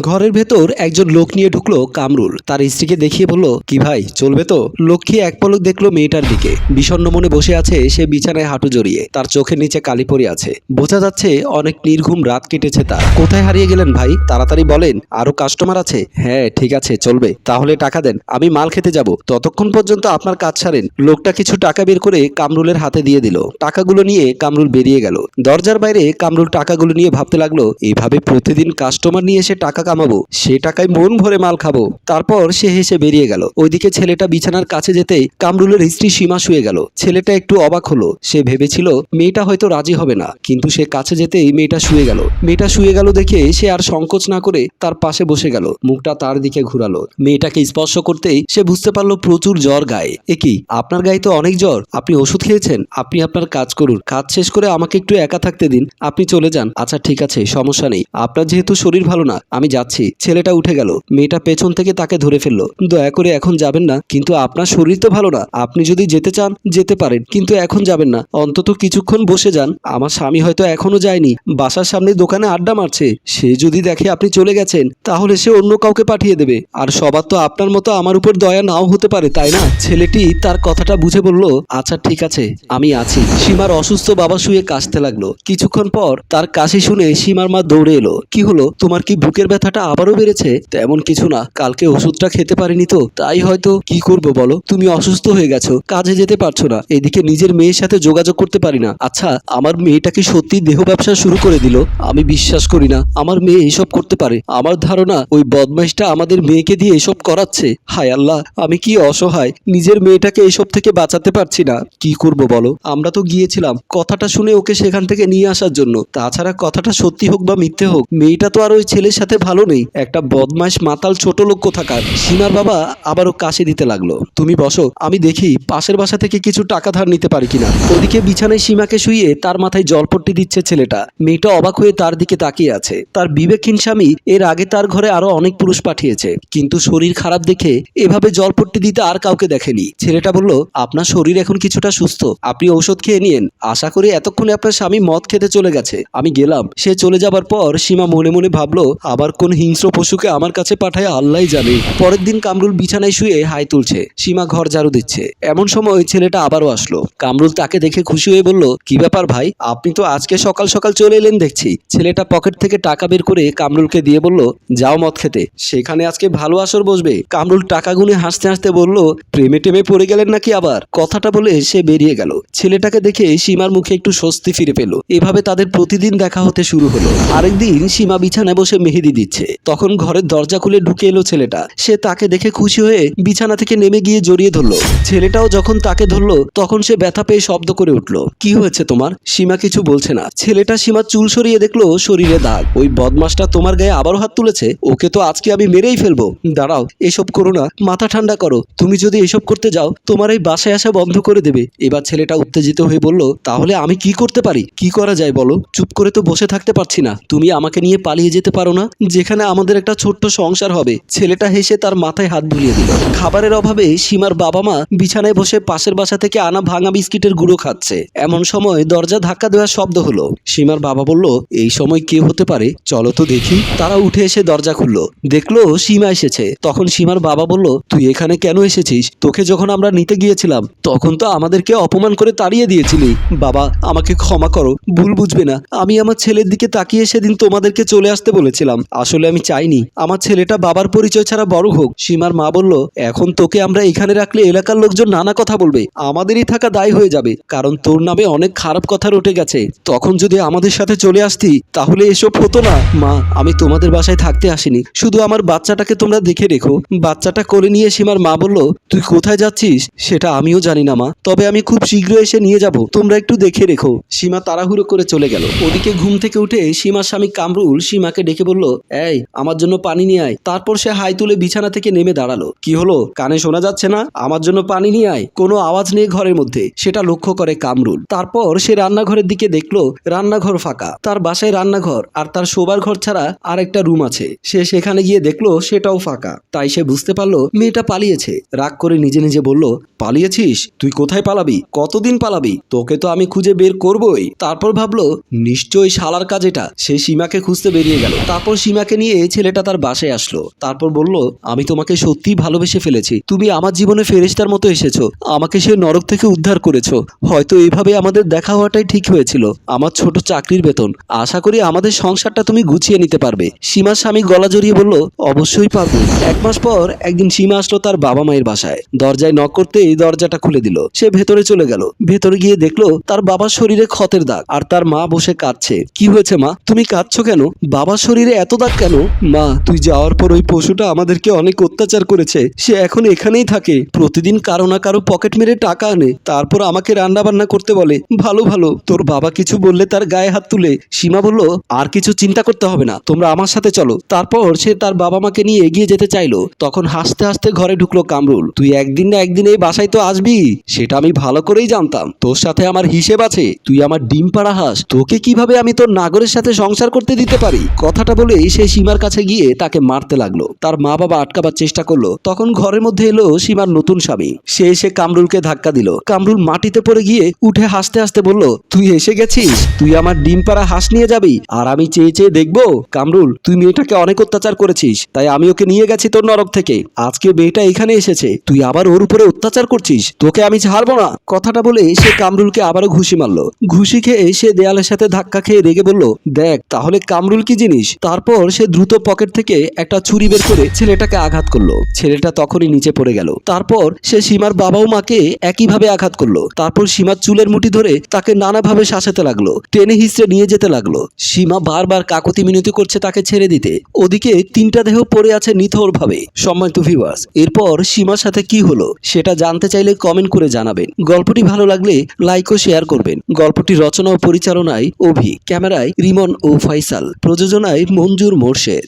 ঘরের ভেতর একজন লোক নিয়ে ঢুকলো কামরুল তার স্ত্রীকে দেখিয়ে বলল, কি ভাই, চলবে তো? লক্ষ্মী এক পলক দেখল মেয়েটার দিকে। বিষণ্ণ মনে বসে আছে সে বিছানায় হাঁটু জড়িয়ে। তার চোখের নিচে কালি পড়ে আছে। বোঝা যাচ্ছে অনেক নির্ঘুম রাত কেটেছে তার। কোথায় হারিয়ে গেলেন ভাই? তাড়াতাড়ি বলেন। আরও কাস্টমার আছে? হ্যাঁ ঠিক আছে, চলবে। তাহলে টাকা দেন। আমি মাল খেতে যাব। ততক্ষণ পর্যন্ত আপনার কাজ ছাড়েন। লোকটা কিছু টাকা বের করে কামরুলের হাতে দিয়ে দিল। টাকাগুলো নিয়ে কামরুল বেরিয়ে গেল। দরজার বাইরে কামরুল টাকাগুলো নিয়ে ভাবতে লাগল এইভাবে প্রতিদিন কাস্টমার নিয়ে এসে টাকা কামাবো। সে টাকায় মন ভরে মাল খাব। তারপর সে হেসে বেরিয়ে গেল। ওইদিকে ছেলেটা বিছানার কাছে যেতেই কামরুলের স্ত্রী সীমা শুয়ে গেল। ছেলেটা একটু অবাক হলো। সে ভেবেছিল, মেয়েটা হয়তো রাজি হবে না। কিন্তু সে কাছে যেতেই মেয়েটা শুয়ে গেল। মেয়েটা শুয়ে গেল দেখে সে আর সংকোচ না করে তার পাশে বসে গেল। মুখটা তার দিকে ঘুরালো। মেয়েটাকে স্পর্শ করতেই সে বুঝতে পারল প্রচুর জ্বর গায়ে। এ কি, আপনার গায়ে তো অনেক জ্বর? আপনি ওষুধ খেয়েছেন? আপনি আপনার কাজ করুন। কাজ শেষ করে আমাকে একটু একা থাকতে দিন। আপনি চলে যান। আচ্ছা ঠিক আছে, সমস্যা নেই। আপনার যেহেতু শরীর ভালো না, আমি যাচ্ছি। ছেলেটা উঠে গেল। মেয়েটা পেছন থেকে তাকে ধরে ফেলল। দয়া করে এখন যাবেন না। কিন্তু আপনার শরীর তো ভালো না। আপনি যদি যেতে চান, যেতে পারেন। কিন্তু এখন যাবেন না। অন্তত কিছুক্ষণ বসে যান। আমার স্বামী হয়তো এখনও যায়নি। বাসার সামনে দোকানে আড্ডা মারছে। সে যদি দেখে আপনি চলে গেছেন, তাহলে সে অন্য কাউকে পাঠিয়ে দেবে। আর সবার তো আপনার মতো আমার উপর দয়া নাও হতে পারে, তাই না? ছেলেটি তার কথাটা বুঝে বলল আচ্ছা ঠিক আছে, আমি আছি। সীমার অসুস্থ বাবা শুয়ে কাশতে লাগল। কিছুক্ষণ পর তার কাশি শুনে সীমার মা দৌড়ে এলো। কি হলো? তোমার কি বুকের ব্যথাটা আবারও বেড়েছে, তেমন কিছু না। কালকে ওষুধটা খেতে পারিনি তো, তাই হয়তো কি করব বলো? তুমি অসুস্থ হয়ে গেছো, কাজে যেতে পারছ না। এদিকে নিজের মেয়ের সাথে যোগাযোগ করতে পারি না। আচ্ছা আমার মেয়েটা কি সত্যি দেহ ব্যবসা শুরু করে দিল? আমি বিশ্বাস করি না। আমার মেয়ে এসব করতে পারে। আমার ধারণা, ওই বদমাইশটা আমাদের মেয়েকে দিয়ে এসব করাচ্ছে। হায় আল্লাহ, আমি কি অসহায়। নিজের মেয়েটাকে এসব থেকে বাঁচাতে পারছি না। কি করব বলো? আমরা তো গিয়েছিলাম। কথাটা শুনে ওকে সেখান থেকে নিয়ে আসার জন্য। তাছাড়া কথাটা সত্যি হোক বা মিথ্যে হোক, মেয়েটা তো আর ওই ছেলের সাথে ভালো নেই। একটা বদমাইশ মাতাল ছোট লোক কোথাকার? সীমার বাবা আবারও কাশি দিতে লাগল। তুমি বসো, আমি দেখি পাশের বাসা থেকে কিছু টাকা ধার নিতে পারি কিনা। ওদিকে বিছানায় সীমাকে শুয়ে তার মাথায় জলপট্টি দিচ্ছে ছেলেটা। মেয়েটা অবাক হয়ে তার দিকে তাকিয়ে আছে। তার বিবেকহীন স্বামী এর আগে তার ঘরে আরও অনেক পুরুষ পাঠিয়েছে। কিন্তু শরীর খারাপ দেখে এভাবে জলপট্টি দিতে আর কাউকে দেখেনি। ছেলেটা বলল, আপনার শরীর এখন কিছুটা সুস্থ। আপনি ঔষধ খেয়ে নিন আশা করি এতক্ষণে আপনার স্বামী মদ খেতে চলে গেছে। আমি গেলাম। সে চলে যাবার পর সীমা মনে মনে ভাবলো, আবার কোন হিংস্র পশুকে আমার কাছে পাঠায় আল্লাহ জানে। পরের দিন কামরুল বিছানায় শুয়ে হাই তুলছে, সীমা ঘর ঝাড়ু দিচ্ছে। এমন সময় ওই ছেলেটা আবারও আসলো। কামরুল তাকে দেখে খুশি হয়ে বলল, কি ব্যাপার ভাই, আপনি তো আজকে সকাল সকাল চলে এলেন দেখছি। ছেলেটা পকেট থেকে টাকা বের করে কামরুলকে দিয়ে বলল, যাও মদ খেতে, সেখানে আজকে ভালো আসর বসবে। কামরুল টাকা গুনে হাসতে হাসতে বলল, প্রেমে টেমে পড়ে গেলেন নাকি আবার? কথাটা বলে সে বেরিয়ে গেল। ছেলেটাকে দেখে সীমার মুখে একটু স্বস্তি ফিরে পেল। এভাবে তাদের প্রতিদিন দেখা হতে শুরু হলো। আরেকদিন সীমা বিছানায় বসে মেহেদি দিচ্ছে। তখন ঘরের দরজা খুলে ঢুকে এলো ছেলেটা। সে তাকে দেখে খুশি হয়ে বিছানা থেকে নেমে গিয়ে জড়িয়ে ধরলো। ছেলেটাও যখন তাকে ধরলো, তখন সে ব্যথা পেয়ে শব্দ করে উঠল। কি হয়েছে তোমার? সীমা কিছু বলছে না। ছেলেটা সীমা চুল সরিয়ে দেখল শরীরে দাগ। ওই বদমাসটা তোমার গায়ে আবারও হাত তুলেছে? ওকে তো আজকে আমি মেরেই ফেলব। দাঁড়াও, এসব করো না। মাথা ঠান্ডা করো। তুমি যদি এসব করতে যাও, তোমার এই বাসায় আসা বন্ধ করে দেবে। এবার ছেলেটা উত্তেজিত হয়ে বলল, তাহলে আমি কি করতে পারি? কি করা যায় বলো? চুপ করে তো বসে থাকতে পারছি না। তুমি আমাকে নিয়ে পালিয়ে যেতে পারো না? যেখানে আমাদের একটা ছোট্ট সংসার হবে। ছেলেটা হেসে তার মাথায় হাত বুলিয়ে দিল। খাবারের অভাবে সীমার বাবা মা বিছানায় বসে পাশের বাসা থেকে আনা ভাঙা বিস্কিটের গুঁড়ো খাচ্ছে। এমন সময় দরজা ধাক্কা দেওয়ার শব্দ হলো। সীমার বাবা বলল, এই সময় কে হতে পারে? চলো তো দেখি। তারা উঠে এসে দরজা খুললো। দেখল সীমা এসেছে। তখন সীমার বাবা বলল, তুই এখানে কেন এসেছিস? তোকে যখন আমরা নিতে গিয়েছিলাম, তখন তো আমাদেরকে অপমান করে তাড়িয়ে দিয়েছিলি। বাবা, আমাকে ক্ষমা করো। ভুল বুঝবে না। আমি আমার ছেলের দিকে তাকিয়ে সেদিন তোমাদেরকে চলে আসতে বলেছিলাম। আসলে আমি চাইনি। আমার ছেলেটা বাবার পরিচয় ছাড়া বড় হোক। সীমার মা বলল, এখন তোকে আমরা এখানে রাখলে এলাকার লোকজন নানা কথা বলবে। আমাদেরই থাকা দায় হয়ে যাবে। কারণ তোর নামে অনেক খারাপ কথা রটে গেছে। তখন যদি আমাদের সাথে চলে আসতি, তাহলে এসব হতো না। মা, আমি তোমাদের বাসায় থাকতে আসিনি। শুধু আমার বাচ্চাটাকে তোমরা দেখে রেখো। বাচ্চাটা কোলে নিয়ে সীমার মা বলল, তুই কোথায় যাচ্ছিস? সেটা আমিও জানি না, মা। তবে আমি খুব শীঘ্র এসে নিয়ে যাব। তোমরা একটু দেখে রেখো। সীমা তাড়াহুড়ো করে চলে গেল। ওদিকে ঘুম থেকে উঠে সীমার স্বামী কামরুল সীমাকে ডেকে বলল এই, আমার জন্য পানি নিয়ে আয়। তারপর সে হাই তুলে বিছানা থেকে নেমে দাঁড়াল। কি হলো? কানে শোনা যাচ্ছে না? আমার জন্য পানি নিয়ে আয়। কোনো আওয়াজ নেই ঘরের মধ্যে। সেটা লক্ষ্য করে কামরুল। তারপর সে রান্নাঘরের দিকে দেখল, রান্নাঘর ফাঁকা। তার বাসায় রান্নাঘর আর তার শোবার ঘর ছাড়া আর একটা রুম আছে। সে সেখানে গিয়ে দেখল, সেটাও ফাঁকা। তাই সে বুঝতে পারল, মেয়েটা পালিয়েছে। রাগ করে নিজে নিজে বলল, পালিয়েছিস? তুই কোথায় পালাবি? কতদিন পালাবি? তোকে তো আমি খুঁজে বের করবই। তারপর ভাবলো, নিশ্চয়ই শালার কাজ এটা। সে সীমাকে খুঁজতে বেরিয়ে গেল। তারপর সীমাকে মাকে নিয়ে ছেলেটা তার বাসায় আসলো। তারপর বলল, আমি তোমাকে সত্যিই ভালোবেসে ফেলেছি। তুমি আমার জীবনে ফেরেশতার মতো এসেছ। আমাকে সে নরক থেকে উদ্ধার করেছ। হয়তো এইভাবে আমাদের দেখা হওয়াটাই ঠিক হয়েছিল। আমার ছোট চাকরির বেতন। আশা করি আমাদের সংসারটা তুমি গুছিয়ে নিতে পারবে। সীমার স্বামী গলা জড়িয়ে বলল, অবশ্যই পারব। এক মাস পর একদিন সীমা আসলো তার বাবা মায়ের বাসায়। দরজায় নক করতেই দরজাটা খুলে দিল। সে ভেতরে চলে গেল। ভেতরে গিয়ে দেখল তার বাবার শরীরে ক্ষতের দাগ। আর তার মা বসে কাঁদছে। কি হয়েছে মা? তুমি কাঁদছো কেন? বাবার শরীরে এত দাগ কেন? মা, তুই যাওয়ার পর ওই পশুটা আমাদেরকে অনেক অত্যাচার করেছে। সে এখন এখানেই থাকে। প্রতিদিন কারও না কারও পকেট মেরে টাকা আনে। তারপর আমাকে রান্না বান্না করতে বলে। ভালো ভালো। তোর বাবা কিছু বললে তার গায়ে হাত তুলে। সীমা বলল, আর কিছু চিন্তা করতে হবে না। তোমরা আমার সাথে চলো। তারপর সে তার বাবা মাকে নিয়ে এগিয়ে যেতে চাইলো। তখন হাসতে হাসতে ঘরে ঢুকলো কামরুল। তুই একদিন না একদিন এই বাসায় তো আসবি? সেটা আমি ভালো করেই জানতাম। তোর সাথে আমার হিসেব আছে। তুই আমার ডিম পাড়া হাস। তোকে কীভাবে আমি তোর নাগরের সাথে সংসার করতে দিতে পারি? কথাটা বলেই সে সীমার কাছে গিয়ে তাকে মারতে লাগল। তার মা বাবা আটকাবার চেষ্টা করল। তখন ঘরের মধ্যে এলো সীমার নতুন স্বামী। সে এসে কামরুলকে ধাক্কা দিল। কামরুল মাটিতে পড়ে গিয়ে উঠে হাসতে হাসতে বলল, তুই এসে গেছিস? তুই আমার ডিম পাড়া হাঁস নিয়ে যাবি আর আমি চেয়ে চেয়ে দেখব। কামরুল, তুই মেয়েটাকে অনেক অত্যাচার করেছিস, তাই আমি ওকে নিয়ে গেছি তোর নরক থেকে। আজকে মেয়েটা এখানে এসেছে। তুই আবার ওর উপরে অত্যাচার করছিস। তোকে আমি ছাড়বো না। কথাটা বলে সে কামরুলকে আবারও ঘুষি মারলো। ঘুষি খেয়ে সে দেয়ালের সাথে ধাক্কা খেয়ে রেগে বলল, দেখ, তাহলে কামরুল কি জিনিস? তারপর সে দ্রুত পকেট থেকে একটা ছুরি বের করে ছেলেটাকে আঘাত করল। ছেলেটা তখনই নিচে পড়ে গেল। তারপর সে সীমার বাবা ও মাকে একইভাবে আঘাত করল। তারপর সীমার চুলের মুঠি ধরে তাকে নানাভাবে শাসাতে লাগল, টেনে হিসড়ে নিয়ে যেতে লাগল। সীমা বারবার কাকতি মিনতি করছে তাকে ছেড়ে দিতে। ওদিকে তিনটা দেহ পড়ে আছে নিথর ভাবে সম্মানিত ভিউয়ার্স এরপর সীমার সাথে কি হলো সেটা জানতে চাইলে কমেন্ট করে জানাবেন। গল্পটি ভালো লাগলে লাইক ও শেয়ার করবেন। গল্পটি রচনা ও পরিচালনায় অভি, ক্যামেরায় রিমন ও ফাইসাল। প্রযোজনায় মঞ্জুর মোর্শেদ